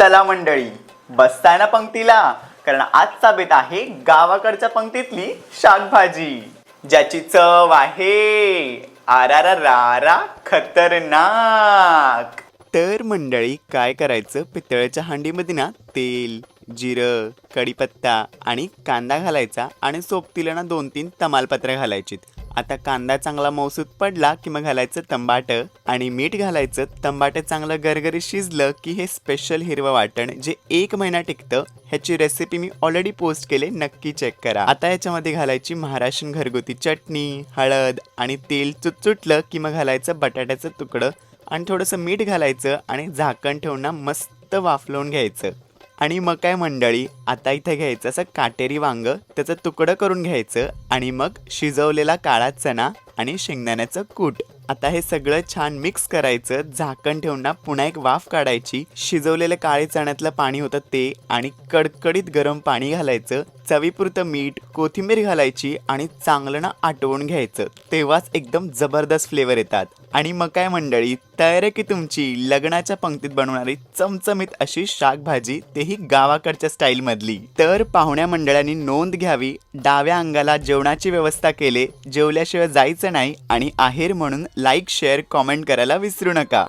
चला मंडळी बसताय ना पंक्तीला कारण आजचा बेत आहे गावाकडच्या पंक्तीतली शाकभाजी ज्याची चव आहे आरारा रारा खतरनाक. तर मंडळी काय करायचं? पितळेच्या हांडीमध्ये ना तेल जिरं कढीपत्ता आणि कांदा घालायचा आणि सोबतीला ना दोन तीन तमालपत्र घालायची आता कांदा चांगला मौसूत पडला की मग घालायचं तंबाटं आणि मीठ घालायचं. तंबाटं चांगलं गरगरी शिजलं की हे स्पेशल हिरवं वाटण जे एक महिना टिकतं ह्याची रेसिपी मी ऑलरेडी पोस्ट केले नक्की चेक करा. आता याच्यामध्ये घालायची महाराष्ट्रीयन घरगुती चटणी हळद आणि तेल चुटचुटलं की मग घालायचं बटाट्याचं तुकडं आणि थोडंसं मीठ घालायचं आणि झाकण ठेवून ना मस्त वाफलवून घ्यायचं. आणि मग काय मंडळी आता इथे घ्यायचं असं काटेरी वांग त्याचं तुकडं करून घ्यायचं आणि मग शिजवलेला काळा चणा आणि शेंगदाण्याचं कूट. आता हे सगळं छान मिक्स करायचं झाकण ठेवून ना पुन्हा एक वाफ काढायची. शिजवलेलं काळे चण्यातलं पाणी होतं ते आणि कडकडीत गरम पाणी घालायचं चवीपुरतं मीठ कोथिंबीर घालायची आणि चांगलं ना आटवून घ्यायचं. तेव्हाच एकदम जबरदस्त फ्लेवर येतात. आणि मग काय मंडळी तयार आहे की तुमची लग्नाच्या पंक्तीत बनवणारी चमचमीत अशी शाकभाजी तेही गावाकडच्या स्टाईल मधली. तर पाहुण्या मंडळांनी नोंद घ्यावी डाव्या अंगाला जेवणाची व्यवस्था केले जेवल्याशिवाय जायचं नाही आणि आहेर म्हणून लाईक शेअर कॉमेंट करायला विसरू नका.